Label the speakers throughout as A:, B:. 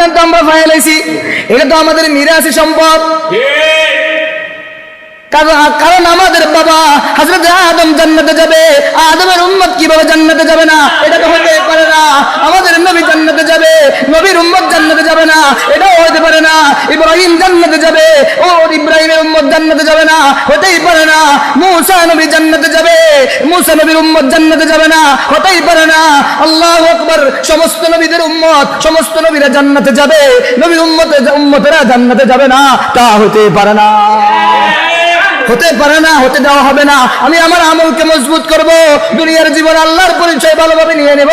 A: জান্নাত তো আমরা ফাইলাইছি এটা তো আমাদের মিরাসি সম্পদ। কারণ আমাদের বাবা হাজরত আদম জান্নাতে যাবে, আদমের উম্মত কীভাবে জান্নাতে যাবে না? এটা তো হতে পারে না। আমাদের নবী জান্নাতে যাবে, নবীর উম্মত জান্নাতে যাবে না। এটাও হতে পারে না। ইব্রাহিম জান্নাতে যাবে ও ইব্রাহিমের উম্মত জান্নাতে যাবে না। হতেই পারে না। মুসা নবী জান্নাতে যাবে, মুসা নবীর উম্মত জান্নাতে যাবে না। হতেই পারে না। আল্লাহু আকবার, সমস্ত নবীদের উম্মত, সমস্ত নবীরা জান্নাতে যাবে। নবীর উম্মতে উম্মতেরা জান্নাতে যাবে না। তা হতে পারে না। হতে পারে না, হতে দেওয়া হবে না। আমি আমার আমলকে মজবুত করব, দুনিয়ার জীবন আল্লাহর পরিচয় ভালোভাবে নিয়ে নেব।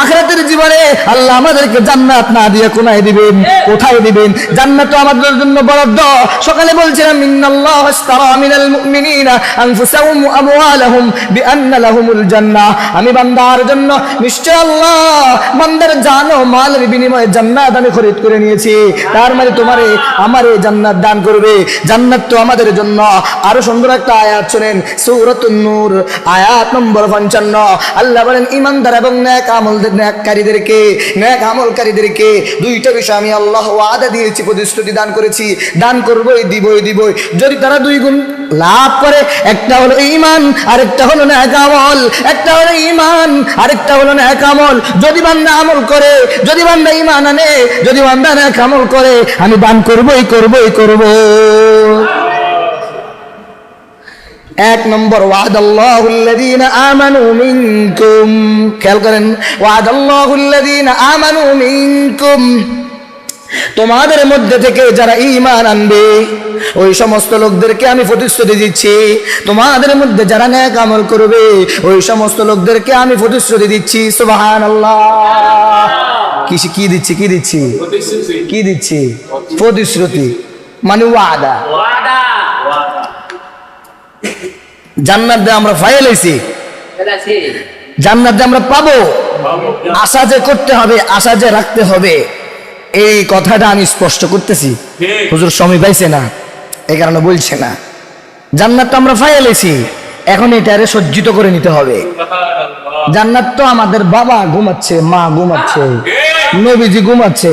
A: আখরাতের জীবনে আল্লাহ আমাদেরকে জান্নাত না দিয়ে কোনায় দিবেন, কোথায় দিবেন? জান্নাত তো আমাদের জন্য বরাদ্দ। সকালে বলছিলাম, ইন্নাল্লাহ আশতারা মিনাল মুমিনিনা আনফুসাহুম ওয়া আমওয়ালাহুম বিআন্না লাহুমুল জান্নাহ। আমি বান্দার জন্য, নিশ্চয় আল্লাহ, বান্দার জান ও মালের বিনিময়ে জান্নাত আমি খরিদ করে নিয়েছি। তার মানে তোমারে আমারে জান্নাত দান করবে। জান্নাত তো আমাদের জন্য আরও সুন্দর একটা আয়াত শোনেন, সূরাতুন নূর, আয়াত নম্বর 55 আল্লাহ বলেন, ঈমানদার এবং নেক আমল নেককারীদেরকে, নেক আমলকারীদেরকে দুইটা বিষয় আমি আল্লাহ ওয়াদা দিয়েছি, প্রতিশ্রুতি দান করেছি। দান করবই, দিবই দিবই। যদি তারা দুই গুণ লাভ করে, একটা হলো ঈমান, আরেকটা হলো নেক আমল। একটা হলো ঈমান, আরেকটা হলো নেক আমল। যদি বান্দা আমল করে, যদি বান্দা ইমান আনে, যদি বান্দা নেক আমল করে, আমি দান করবই করবই, করব। এক নম্বর ওয়াদাল্লাহুল্লাযীনা আমানু মিনকুম। খেয়াল করেন আমানু মিনকুম। তোমাদের মধ্যে থেকে যারা ইমান আনবে ওই সমস্ত লোকদেরকে আমি প্রতিশ্রুতি দিচ্ছি। তোমাদের মধ্যে যারা ন্যাক আমল করবে ওই সমস্ত লোকদেরকে আমি প্রতিশ্রুতি দিচ্ছি। সুবহানাল্লাহ। কি কি দিচ্ছি কি দিচ্ছি? কি দিচ্ছি? প্রতিশ্রুতি। মানে ওয়াদা। জান্নাত দিয়ে আমরা ফাইলেছি জান্নাত যে আমরা পাবো। আশা যে করতে হবে আশা যে রাখতে হবে এই কথাটা আমি স্পষ্ট করতেছি। হুজুর সময় পাইছে না এই কারণে বলছে না। জান্নাত তো আমরা ফাইলেছি এখন এটারে সজ্জিত করে নিতে হবে। জান্নাত তো আমাদের বাবা ঘুমাচ্ছে মা ঘুমাচ্ছে নবীজি ঘুমাচ্ছে।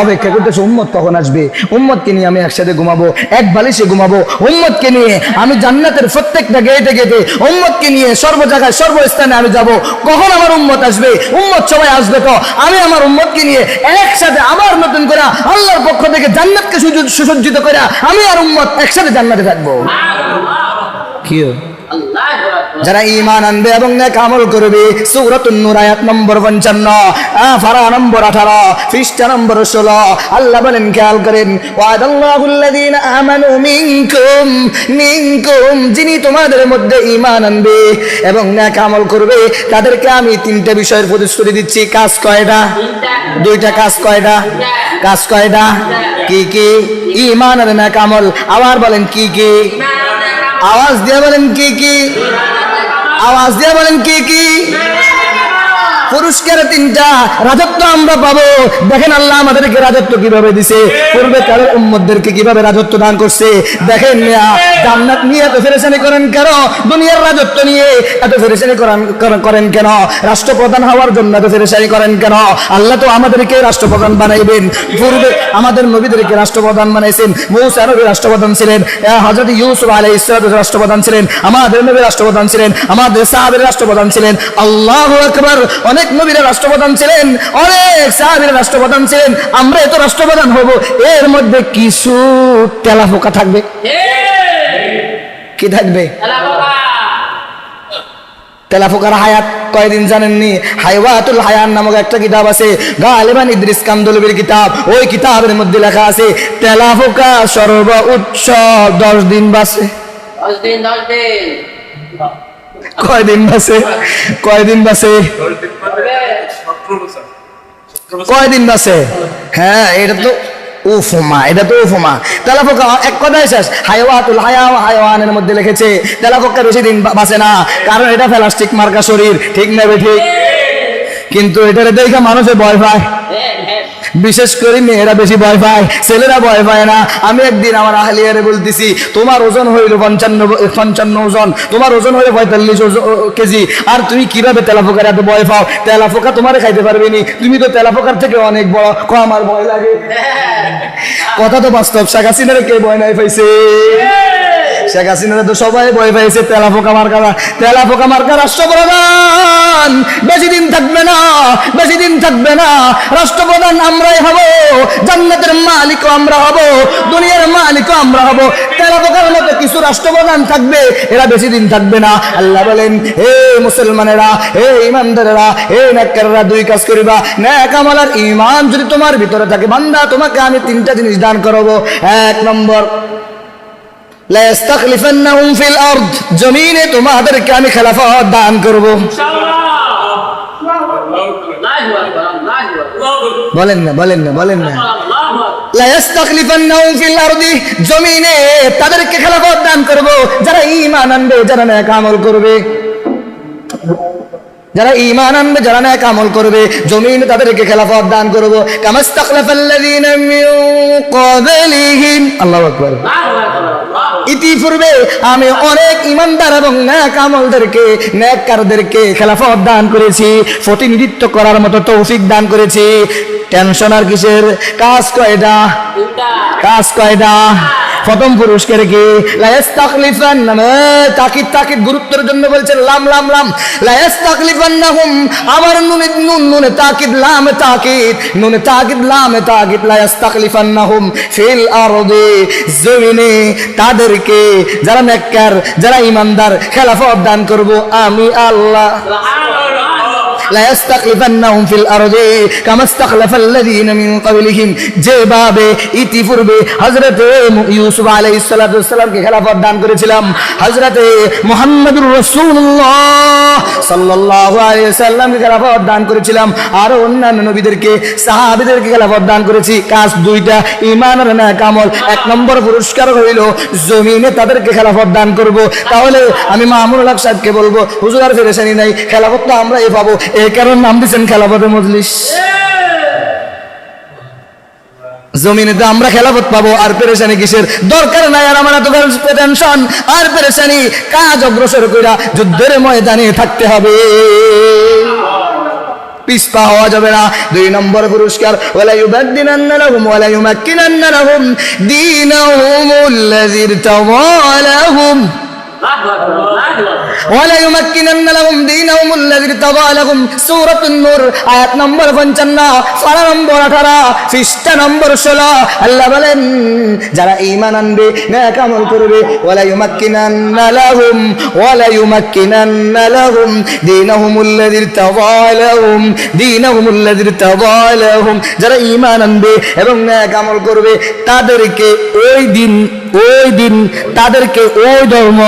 A: অপেক্ষা করতেছে উম্মত কখন আসবে? উম্মতকে নিয়ে আমি একসাথে ঘুমাবো এক বালিশে ঘুমাবো। উম্মতকে নিয়ে আমি জান্নাতের প্রত্যেকটা গেটে গেটে উম্মতকে নিয়ে সর্ব জায়গায় সর্বস্থানে আমি যাব। কখন আমার উম্মত আসবে? উম্মত সবাই আসবে তো? আমি আমার উম্মতকে নিয়ে একসাথে আবার নতুন করে আল্লাহর পক্ষ থেকে জান্নাতকে সুসজ্জিত করে আমি আর উম্মত একসাথে জান্নাতে থাকব। কি যারা ইমান আনবে এবং নেক আমল করবে সূরাতুন নূর আয়াত নম্বর 55 ফারা নম্বর 18 পৃষ্ঠা নম্বর 16 আল্লাহ বলেন খেয়াল করেন ওয়াদাল্লাহুল্লাযীনা আমানু মিনকুম মিনকুম যিনি তোমাদের মধ্যে ইমান আনবে এবং নেক আমল করবে তাদেরকে আমি তিনটা বিষয়ের প্রতিশ্রুতি দিচ্ছি। কাজ কয়টা? দুইটা। কাজ কয়টা? কাজ কয়টা? কি কি? ইমান আর নেক আমল। আবার বলেন কি কি? আওয়াজ দিয়ে বলেন কি কি আওয়াজ দিয়ে বলেন কি কি পুরস্কার তিনটা রাজত্ব আমরা পাবো। দেখেন আল্লাহ আমাদেরকে রাজত্ব কীভাবে দিছে? পূর্বে কালের উম্মতদেরকে কীভাবে রাজত্ব দান করছে? দেখেন মিয়া, জান্নাত নিয়ে এত ফেরেশানি করেন কেন? দুনিয়ার রাজত্ব নিয়ে এত ফেরেশানি করেন করেন- কেন? রাষ্ট্রপ্রধান হওয়ার জন্য এত ফেরেশানি করেন কেন? আল্লাহ তো আমাদেরকে রাষ্ট্রপ্রধান বানাইবেন। পূর্বে আমাদের নবীদেরকে রাষ্ট্রপ্রধান বানাইছেন। মৌসা নবী রাষ্ট্রপ্রধান ছিলেন। হজরত ইউসুফ আলাই ইসলাম রাষ্ট্রপ্রধান ছিলেন। আমাদের নবী রাষ্ট্রপ্রধান ছিলেন। আমাদের সাহাবের রাষ্ট্রপ্রধান ছিলেন। আল্লাহ আকবার। অনেক নবীরা রাষ্ট্রপ্রধান ছিলেন, অনেক সাহাবের রাষ্ট্রপ্রধান ছিলেন, আমরা এত রাষ্ট্রপ্রধান হব, এর মধ্যে কিছু তেলাফোকা থাকবে। কি থাকবে? তেলাফোকার হায়াত কয়দিন জানেননি? হাইওয়াতুল হায়ান নামক একটা কিতাব আছে, গালিবান ইদ্রিস কামদুলবির কিতাব, ওই কিতাবের মধ্যে লেখা আছে তেলাফোকা সর্ব উচ্চ দশ দিন বাসে
B: দশ দিন দশ দিন।
A: কয়দিন বাসে? কয়দিন বাসে? কয়দিন বাসে? হ্যাঁ এটা তো উফমা, এটা তো উফমা। তেলাফোকা এক কথায় শেষ। হাইওয়াতুল হায়া হাইওয়ানের মধ্যে লিখেছে তেলাফোকা বেশি দিন বা- বাঁচে না, কারণ এটা প্লাস্টিক মার্কা শরীর। ঠিক নেবে ঠিক? কিন্তু এটারে দেখে মানুষে ভয় পায়। বিশেষ করে মেয়েরা বেশি ভয় পায় ছেলেরা ভয় পায় না। আমি একদিন আমার আহলিয়ারে বলতেছি তোমার ওজন হইল পঞ্চান্ন পঞ্চান্ন ওজন তোমার ওজন হইল পঁয়তাল্লিশ কেজি আর তুমি কীভাবে তেলাপোকার এত ভয় পাও? তেলাপোকা তোমারে খাইতে পারবে নি। তুমি তো তেলাপোকার থেকে অনেক বড় ক আমার ভয় লাগে? কথা তো বাস্তব শেখ হাসিনারে কে ভয় নাই পাইছে? শেখ হাসিনারে তো সবাই ভয় পাইছে তেলাপোকা মার্কা তেলাপোকা মার্কা রাষ্ট্রপ্রধান, বেশি দিন থাকবে না, বেশি দিন থাকবে না, রাষ্ট্রপ্রধান আমরাই হব, জান্নাতের মালিকও আমরা হব, দুনিয়ার মালিকও আমরা হব তেলাপোকার মতো কিছু রাষ্ট্রপ্রধান থাকবে, এরা বেশি দিন থাকবে না। আল্লাহ বলেন, হে মুসলমানেরা, হে ইমানদারেরা, হে নেককাররা, দুই কাজ করিবা। নেক আমল আর ইমান যদি তোমার ভিতরে থাকে, বান্দা, তোমাকে আমি তিনটা জিনিস দান করব। এক নম্বর জমিনে তোমাদেরকে আমি খেলাফত দান করব। বলেন না বলেন না বলেন না। জমিনে তাদেরকে খেলাফত দান করব। যারা ইমান আনবে, যারা নেক আমল করবে। যারা ইমান আনবে, যারা না আমল করবে, জমিন তাদেরকে খেলাফত দান করব। ইতিপূর্বে আমি অনেক ইমানদার এবং ন্যাক আমলদেরকে, ন্যাককারদেরকে খেলাফত দান করেছি, প্রতিনিধিত্ব করার মতো তৌফিক দান করেছি। টেনশন আর কিসের? কাজ কয়টা. কাজ কয়টা? প্রথম পুরস্কার কি? লায়াস্তাখলিফান তাকিদ তাকিদ গুরুত্বের জন্য বলছেন লাম লাম লাম। লায়াস্তাখলিফান্নাহুম আমার নুনে নুন নুনে তাকিদ লাম তাকিদ। নুনে তাকিদ লাম তাকিদ। লায়াস্তাখলিফান্নাহুম ফিল আরদি জমিনে তাদেরকে যারা নেককার যারা ইমানদার খেলাফত দান করব আমি আল্লাহ।
B: Subhanallah.
A: লায়াস্তাখলিফান্নাহুম ফিল আরদে কামাস্তাখলাফাল্লাযীনা মিন ক্বাবলিহিম। যেভাবে ইতিপূর্বে হযরত ইউসুফ আলাইহিস সালাতু সালামকে খেলাফত দান করেছিলাম, হযরত মুহাম্মদুর রাসূলুল্লাহ সাল্লাল্লাহু আলাইহি সাল্লামকে খেলাফত দান করেছিলাম, আর অন্যান্য নবীদেরকে, সাহাবীদেরকে খেলাফত দান করেছি। কাজ দুইটা ঈমান আর নেক আমল। এক নম্বর পুরস্কার হইল, জমিনে তাদেরকে খেলাফত দান করব। তাহলে আমি মামুনুল হক সাহেবকে বলব, হুজুর আর ফেরেশানি নাই, খেলাফত তো আমরাই পাবো। এই কারণ নাম দিচ্ছেন খেলাফতে মজলিস। জমিনে তো আমরা খেলাফত পাবো, আর পেরেশানি কিসের? দরকার নাই আর আমার এত টেনশন। আর পেরেশানি, কাজ অগ্রসর কইরা যুদ্ধের ময়দানে থাকতে হবে। পিস্পা হওয়া যাবে না। দুই নম্বর পুরস্কার ওয়ালা ইউবাদদিনান্না লাহুম ওয়ালা ইউমাক্কিনান্না লাহুম লাহুম
B: Allahu Akbar, Allahu Akbar.
A: ولا يمكنن لهم دينهم الذي ارتضى لهم سورة النور আয়াত নম্বর 55 পারা নম্বর 18 পৃষ্ঠা নম্বর 16 আল্লাহ বলেন যারা ঈমান আনবে নেক আমল করবে ওয়ালা ইউমাক্কিনান্না লাহুম ওয়ালা ইউমাক্কিনান্না লাহুম দীনহুম الذي ارتضى لهم দীনহুম الذي ارتضى لهم যারা ঈমান আনবে এবং নেক আমল করবে তাদেরকে ওই দিন ওই দিন তাদেরকে ওই ধর্ম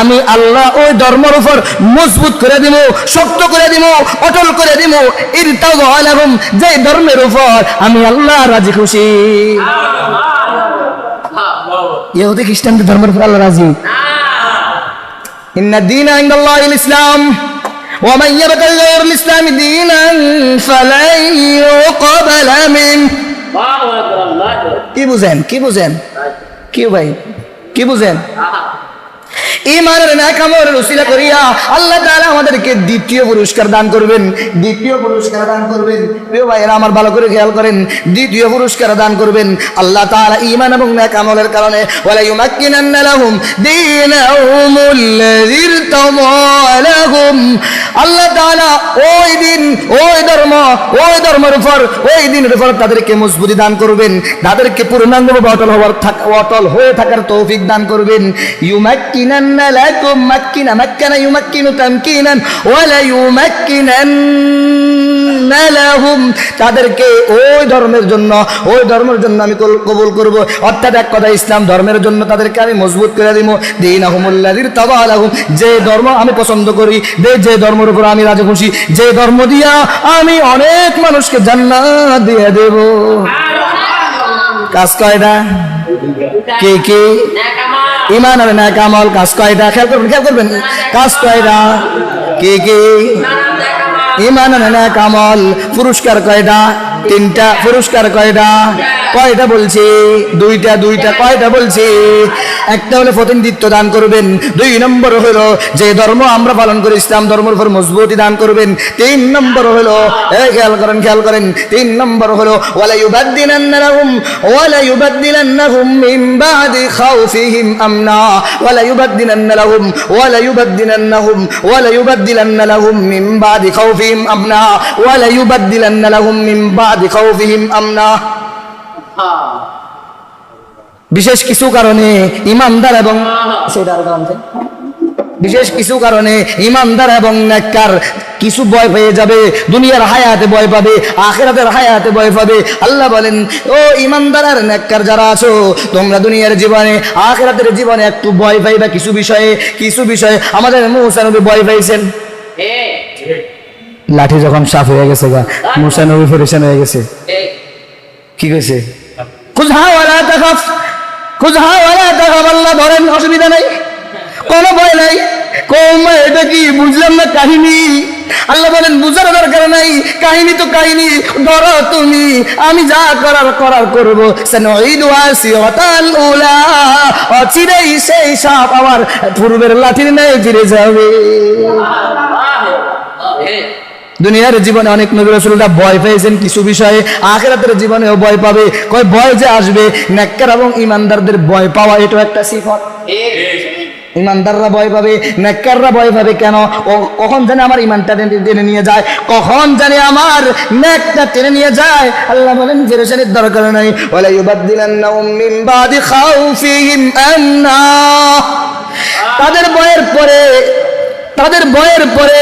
A: আমি আল্লাহ ওই ধর্মের উপর মজবুত করে দিব শক্ত করে দিব অটল করে দিব ইরতাগলাহুম যে ধর্মের উপর আমি আল্লাহ রাজি খুশি ইহুদি খ্রিস্টানদের ধর্মের উপর আল্লাহ রাজি ইন্না দিন ইনদাল্লাহ ইসলাম ومن يبتغي غير الاسلام دينا فلن يقبل منه
B: Allahu Akbar, Allahu Akbar.
A: কি বুঝেন কি বুঝেন কি ভাই কি বুঝেন. ইমানের নাকামরের উসিলা করিয়া আল্লাহ তাআলা আমাদেরকে দ্বিতীয় পুরস্কার দান করবেন। দ্বিতীয় পুরস্কার দান করবেন। প্রিয় ভাইয়েরা, আমার ভালো করে খেয়াল করেন। দ্বিতীয় পুরস্কার দান করবেন। আল্লাহ তাআলা ঈমান এবং নাকামলের কারণে ওয়ালা ইউমাক্কিনান্না লাহুম দীনাহুমুল্লাযী ইরতাদা লাহুম। আল্লাহ তাআলা ওই দিন, ওই ধর্ম, ওই ধর্মের উপর, ওই দিনের উপর তাদেরকে মজবুতি দান করবেন। তাদেরকে পূর্ণাঙ্গভাবে অটল হওয়ার অটল হয়ে থাকার তৌফিক দান করবেন। ইউমাক্কিনান্না লাকুম মাক্কিনা মাক্কানা ইউমাক্কিনু তামকিনান ওয়ালা ইউমাক্কিনান্না লাহুম তাদেরকে ওই ধর্মের জন্য ওই ধর্মের জন্য আমি কবুল করব। অর্থাৎ এক কথা ইসলাম ধর্মের জন্য তাদেরকে আমি মজবুত করে দিব। দিনাহুমুল্লাযীর তাবালাহুম যে ধর্ম আমি পছন্দ করি যে ধর্মের উপর আমি রাজি খুশি যে ধর্ম দিয়া আমি অনেক মানুষকে জান্নাত দিয়ে দেব। কাজ কয়টা? কে কে. ইমান আর ন্যাক আমল কাজ কয়টা খেয়াল করবেন খেয়াল করবেন। কাজ কয়টা কি কে. ইমান আমল পুরস্কার কয়টা? তিনটা পুরস্কার কয়টা? কয়টা বলছি? দুইটা দুইটা, কয়টা বলছি? একটা হলো প্রতিনিধিত্ব দান করবেন, দুই নম্বর হলো যে ধর্ম আমরা পালন করি, ইসলাম ধর্মের উপর মজবুতি দান করবেন, তিন নম্বর হলো খেয়াল করেন খেয়াল করেন, তিন নম্বর হলো ওয়ালা ইউবাদদিনান্নাহুম ওয়ালা ইউবাদদিনান্নাহুম মিন বাদি খাউফিহিম আমনা ওয়ালা ইউবাদদিনান্নাহুম ওয়ালা ইউবাদদিনান্নাহুম ওয়ালা ইউবাদদিলান্নাহুম মিন বাদি খাউফিহিম আমনা ওয়ালা ইউবাদদিলান্নাহুম মিন বাদি খাউফিহিম আমনা। বিশেষ কিছু কারণে ইমানদার এবং। বিশেষ কিছু কারণে ইমানদার এবং নেককার কিছু ভয় পেয়ে যাবে, দুনিয়ার হায়াতে ভয় পাবে, আখেরাতের হায়াতে ভয় পাবে। আল্লাহ বলেন, ও ইমানদার আর নেককার যারা আছো, তোমরা দুনিয়ার জীবনে, আখেরাতের জীবনে একটু ভয় পাইবা কিছু বিষয়ে কিছু বিষয়ে। আমাদের মুসা ভয় পাইছেন। লাঠি যখন সাফ হয়ে গেছে গা মুসা নবী ফেরেশান হয়ে গেছে। কি কইছে? খুজহা ওয়ালা তাখাফ খুজহা ওয়ালা তাখাফ আল্লাহ ধরেন অসুবিধা নাই। কোনো ভয় নাই। কৌম এটা কি বুঝলাম না কাহিনী? আল্লাহ বলেন বুঝার দরকার নাই। কাহিনী তো কাহিনী ধরো তুমি। আমি যা করার করার করব। অচিরেই সেই সাপ আমার পূর্বের লাঠির ন্যায় ফিরে যাবে। দুনিয়ার জীবনে অনেক নবী রাসূলরা ভয় পেয়েছেন কিছু বিষয়ে, আখিরাতের জীবনেও ভয় পাবে। কয় ভয় যে আসবে? নেককার এবং ইমানদারদের ভয় পাওয়া এটা একটা সিফত। ইমানদাররা ভয় পাবে, নেককাররা ভয় পাবে কেন? কখন জানে আমার ইমানটা টেনে নিয়ে যায়? কখন জানে আমার নেকটা টেনে নিয়ে যায়? আল্লাহ বলেন ফেরেশানির দরকার নাই। ওয়ালা ইউবাদদিলান্নাহুম মিন বাদি খাউফিহিম আমনা তাদের ভয়ের পরে তাদের ভয়ের পরে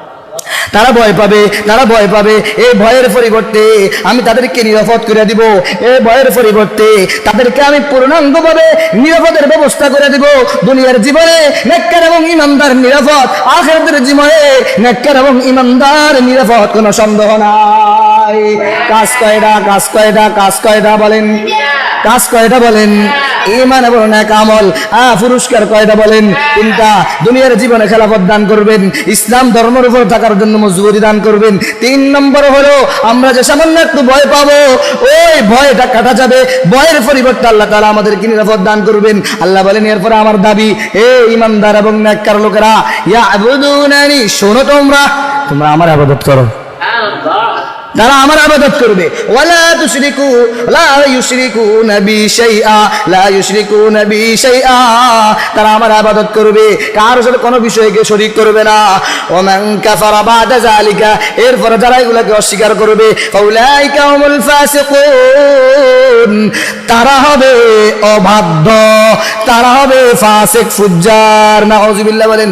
A: তারা ভয় পাবে, তারা ভয় পাবে। এই ভয়ের পরিবর্তে আমি তাদেরকে নিরাপদ করে দিব। এই ভয়ের পরিবর্তে তাদেরকে আমি পূর্ণাঙ্গভাবে নিরাপদের ব্যবস্থা করে দিব। দুনিয়ার জীবনে নেককার এবং ইমানদার নিরাপদ আখের জীবনে নেককার এবং ইমানদার নিরাপদ, কোনো সন্দেহ নাই কাজ কয়টা কাজ কয়টা কাজ কয়টা বলেন। কাজ কয়টা বলেন। ইমান এবং নেক আমল। আ, পুরস্কার কয়টা বলেন? তিনটা। দুনিয়ার জীবনে খেলাফত দান করবেন। ইসলাম ধর্মের উপর থাকার জন্য মজবুরি দান করবেন। তিন নম্বর হলো, আমরা যে সামান্য একটু ভয় পাবো, ওই ভয়টা কাটা যাবে। ভয়ের পরিবর্তে আল্লাহ তাআলা আমাদেরকে নিরাপদ দান করবেন। আল্লাহ বলেন, এরপরে আমার দাবি এ ইমানদার এবং নেককার লোকেরা ইয়া আবুদুনানি শোনো তোমরা। তোমরা আমার আবাদত করো। তারা আমার আবাদত করবে। ওয়ালা তুশরিকু, লা ইউশরিকু নবী শাইআ লা ইউশরিকু নবী শাইআ তারা আমার আবাদত করবে। কার সাথে কোনো বিষয়কে শরীক করবে না। ওমান কাফারা বাদা যালিকা, এরপরে যারা এগুলোকে অস্বীকার করবে, ফাউলাইকা হুমুল ফাসিকুন। তারা হবে অবাধ্য, তারা হবে ফাসিক, ফুজ্জার। নাউজুবিল্লাহ বলেন।